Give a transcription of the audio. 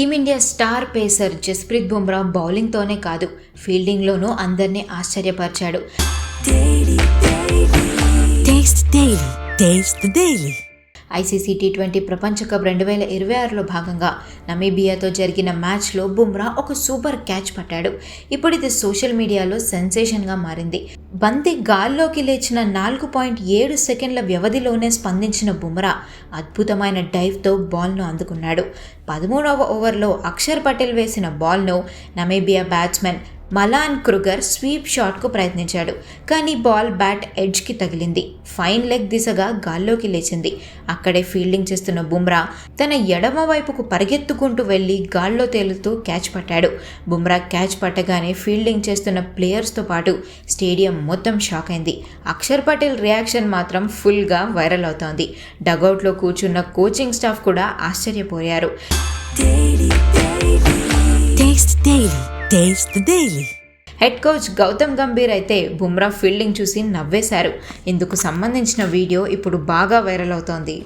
Team India star pacer Jasprit Bumrah బౌలింగ్తోనే కాదు ఫీల్డింగ్లోనూ అందరినీ ఆశ్చర్యపరిచాడు. ఐసీసీ టీ ట్వంటీ ప్రపంచ కప్ రెండు వేల ఇరవై ఆరులో భాగంగా నమీబియాతో జరిగిన మ్యాచ్లో బుమ్రా ఒక సూపర్ క్యాచ్ పట్టాడు. ఇప్పుడు ఇది సోషల్ మీడియాలో సెన్సేషన్గా మారింది. బంతి గాల్లోకి లేచిన నాలుగు పాయింట్ ఏడు సెకండ్ల వ్యవధిలోనే స్పందించిన బుమ్రా అద్భుతమైన డైవ్తో బాల్ను అందుకున్నాడు. పదమూడవ ఓవర్లో అక్షర్ పటేల్ వేసిన బాల్ను Namibia batsmen Malan Kruger sweep షాట్కు ప్రయత్నించాడు కానీ బాల్ బ్యాట్ ఎడ్జ్కి తగిలింది. ఫైన్ లెగ్ దిశగా గాల్లోకి లేచింది. అక్కడే ఫీల్డింగ్ చేస్తున్న బుమ్రా తన ఎడమ వైపుకు పరిగెత్తుకుంటూ వెళ్ళి గాల్లో తేలుతూ క్యాచ్ పట్టాడు. బుమ్రా క్యాచ్ పట్టగానే ఫీల్డింగ్ చేస్తున్న ప్లేయర్స్తో పాటు స్టేడియం మొత్తం షాక్ అయింది. అక్షర్ పటేల్ రియాక్షన్ మాత్రం ఫుల్గా వైరల్ అవుతోంది. డగౌట్లో కూర్చున్న కోచింగ్ స్టాఫ్ కూడా ఆశ్చర్యపోయారు. టేస్ట్ డైలీ హెడ్ కోచ్ గౌతమ్ గంభీర్ అయితే బుమ్రా ఫీల్డింగ్ చూసి నవ్వేశారు. ఇందుకు సంబంధించిన వీడియో ఇప్పుడు బాగా వైరల్ అవుతోంది.